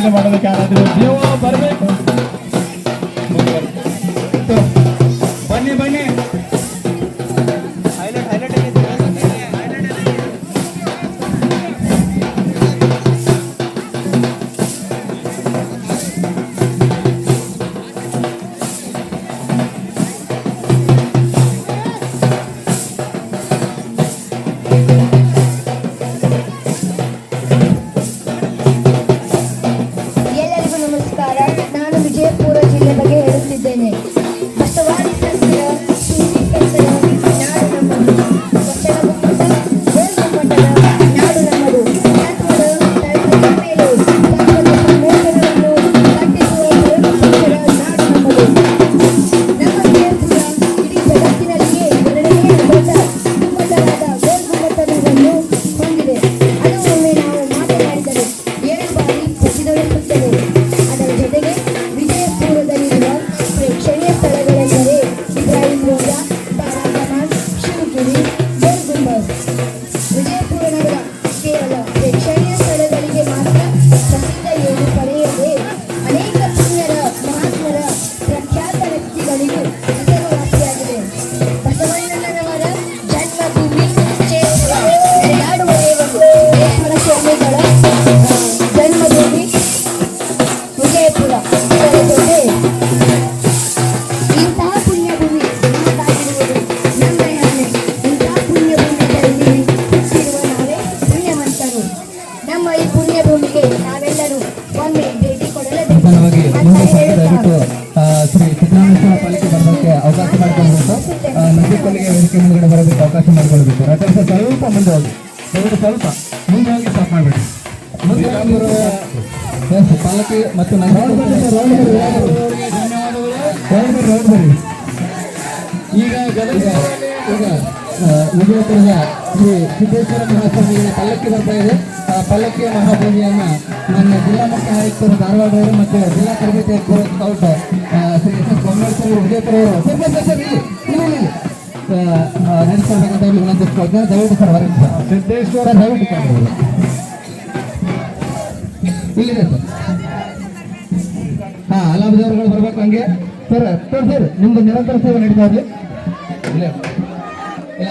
ಮೆರವಣಿಗೆ ಮಾಡೋದಕ್ಕೆ ಆರಾಧನೆ ದೇವ ಬರಬೇಕು. ಹೇಳುತ್ತಿದ್ದೇನೆ ನಮ್ಮ ಈ ನಾವೆಲ್ಲರೂ ಒಮ್ಮೆ ಭೇಟಿ ಕೊಡಲೇಬೇಕು ಪ್ರಧಾನವಾಗಿ ಮುಂದೆ ಅಂತ ಹೇಳ್ತಾ ಶ್ರೀ ಸಿದ್ದರಾಮೇಶ್ವರ ಪಾಲಿಕೆ ಬರೋದಕ್ಕೆ ಅವಕಾಶ ಮಾಡಿಕೊಳ್ಬೇಕು ಆ, ನದಿ ಕೊಲ್ಲಿಗೆ ವೇದಿಕೆ ಮುಂದ್ಗಡೆ ಬರೋದಕ್ಕೆ ಅವಕಾಶ ಮಾಡಿಕೊಳ್ಬೇಕು ರಟೇಶ್ ಸ್ವಲ್ಪ ಮುಂದೆ ಹೋಗಿ ದಯವಿಟ್ಟು ಸ್ವಲ್ಪ ಮುಂದೆ ಹೋಗಿ ಸ್ಟಾಪ್ ಮಾಡಬೇಡಿ. ಮುಂದೆ ಪಾಲಕಿ ಮತ್ತು ನಂದಿ ಧನ್ಯವಾದಗಳು. ಈಗ ಗದಗ ಈಗ ವಿಜಯಪುರದ ಶ್ರೀ ಸಿದ್ದೇಶ್ವರ ಮಹಾಸ್ವಾಮಿಗಳ ಪಲ್ಲಕ್ಕಿ ಬರ್ತಾ ಇದೆ ಆ ಪಲ್ಲಕ್ಕಿಯ ನನ್ನ ಜಿಲ್ಲಾ ಮುಖ್ಯ ಆಯುಕ್ತರು ಮತ್ತು ಜಿಲ್ಲಾ ತರಬೇತಿ ಸ್ಕೌಟ್ ಶ್ರೀ ಎಸ್ ಎಸ್ ಅವರು ಸರ್ ವಿನಂತಿಸ್ಕೊಳ್ತೇನೆ ದಯವಿಟ್ಟು ಸರ್ ಸರ್. ಸಿದ್ದೇಶ್ವರ ದಯವಿಟ್ಟು ಇಲ್ಲಿದೆ ಸರ್ ಹಾ ಅಲಾಬದವರುಗಳು ಬರ್ಬೇಕು ಹಂಗೆ ಸರ್ ಸರ್ ಸರ್, ನಿಮ್ದು ನಿರಂತರ ಸೇವೆ ನಡೀತಾ ಇದೆ ಇಲ್ಲ